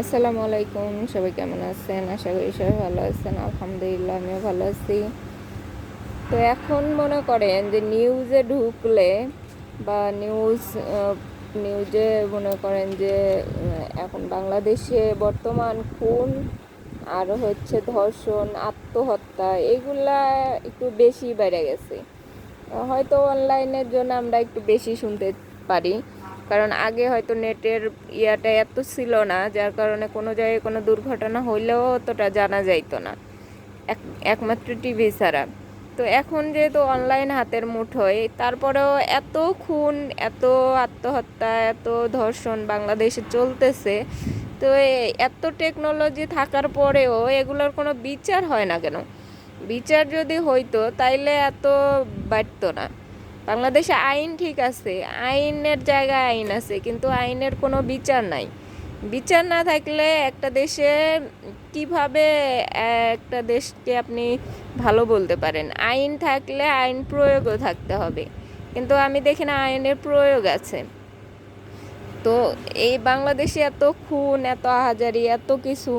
আসসালামু আলাইকুম, সবাই কেমন আছেন? আশা করি সবাই ভালো আছেন, আলহামদুলিল্লাহ আমিও ভালো আছি। তো এখন মনে করেন যে নিউজে ঢুকলে বা নিউজ নিউজে মনে করেন যে এখন বাংলাদেশে বর্তমান খুন আর হচ্ছে ধর্ষণ, আত্মহত্যা এগুলা একটু বেশি বেড়ে গেছে। হয়তো অনলাইনের জন্য আমরা একটু বেশি শুনতে পারি। কারণ আগে হয়তো নেটের ইয়াটা এত ছিল না, যার কারণে কোনো জায়গায় কোনো দুর্ঘটনা হইলেও অতটা জানা যাইতো না, এক, একমাত্র টিভি ছাড়া। তো এখন যেহেতু অনলাইন হাতের মুঠোয় তারপরেও এত খুন, এত আত্মহত্যা, এত ধর্ষণ বাংলাদেশে চলতেছে, তো এত টেকনোলজি থাকার পরেও এগুলোর কোনো বিচার হয় না কেন? বিচার যদি হইতো, তাইলে এত বাড়তো না। বাংলাদেশে আইন ঠিক আছে, আইনের জায়গায় আইন আছে, কিন্তু আইনের কোনো বিচার নাই। বিচার না থাকলে একটা দেশে কীভাবে একটা দেশকে আপনি ভালো বলতে পারেন? আইন থাকলে আইন প্রয়োগও থাকতে হবে। কিন্তু আমি দেখি না আইনের প্রয়োগ আছে। তো এই বাংলাদেশে এত খুন, এত আহাজারি, এত কিছু,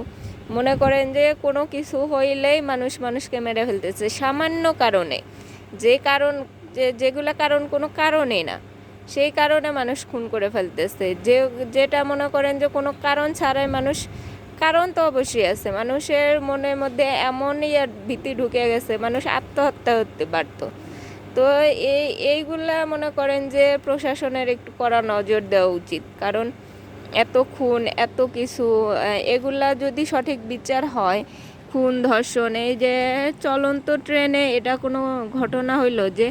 মনে করেন যে কোনো কিছু হইলেই মানুষ মানুষকে মেরে ফেলতেছে। সামান্য কারণে। যে কারণ যে, যেগুলো কারণ, কোনো কারণেই না। সেই কারণে মানুষ খুন করে ফেলতেছে। যে, যেটা মনে করেন যে, কোনো কারণ ছাড়াই মানুষ, কারণ তো অবশ্যই আছে। মানুষের মনের মধ্যে এমন ইয়ার ভীতি ঢুকে গেছে, মানুষ আত্মহত্যা করতে পারতো। তো এই, এইগুলা মনে করেন যে, প্রশাসনের একটু কড়া নজর দেওয়া উচিত। কারণ এত খুন, এত কিছু এগুলা যদি সঠিক বিচার হয়, খুন ধর্ষণ, এই যে চলন্ত ট্রেনে এটা কোনো ঘটনা হইল যে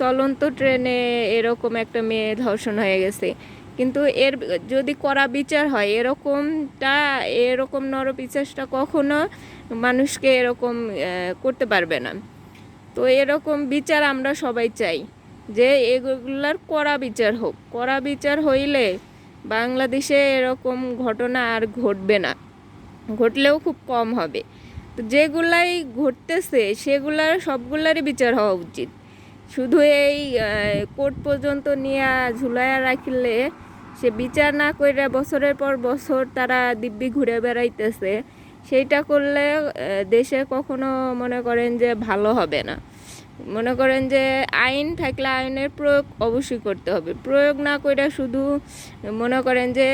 চলন্ত ট্রেনে এরকম একটা মেয়ে ধর্ষণ হয়ে গেছে। কিন্তু এর যদি করা বিচার হয়, এরকমটা, এরকম নরপিচাসটা কখনো মানুষকে এরকম করতে পারবে না। তো এরকম বিচার আমরা সবাই চাই যে এগুলার কড়া বিচার হোক। কড়া বিচার হইলে বাংলাদেশে এরকম ঘটনা আর ঘটবে না। ঘটলেও খুব কম হবে। তো যেগুলাই ঘটতেছে, সেগুলার, সবগুলারই বিচার হওয়া উচিত। শুধু এই কোর্ট পর্যন্ত নিয়ে ঝুলাইয়া রাখলে সে বিচার না করে বছরের পর বছর তারা দিব্যি ঘুরে বেড়াইতেছে। সেইটা করলে দেশে কখনো মনে করেন যে ভালো হবে না। মনে করেন যে আইন থাকলে আইনের প্রয়োগ অবশ্যই করতে হবে। প্রয়োগ না করে শুধু মনে করেন যে,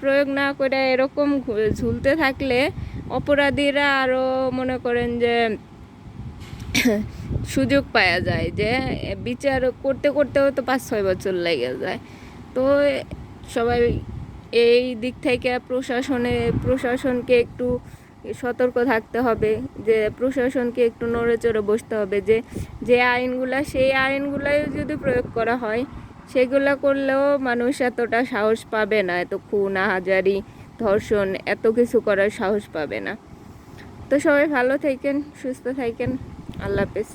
প্রয়োগ না করে এরকম ঝুলতে থাকলে অপরাধীরা আরও মনে করেন যে সুযোগ পাওয়া যায় যে, বিচার করতে করতেও তো পাঁচ, ছয় বছর লেগে যায়। তো সবাই এই দিক থেকে প্রশাসনে, প্রশাসনকে একটু সতর্ক থাকতে হবে, যে প্রশাসনকে একটু নড়ে চড়ে বসতে হবে, যে যে আইনগুলা, সেই আইনগুলাই যদি প্রয়োগ করা হয়, সেগুলা করলেও মানুষ এতটা সাহস পাবে না, এত খুন, হাজারি, ধর্ষণ, এত কিছু করার সাহস পাবে না। তো সবাই ভালো থাকেন, সুস্থ থাকেন। আল্লাহ হাফেজ।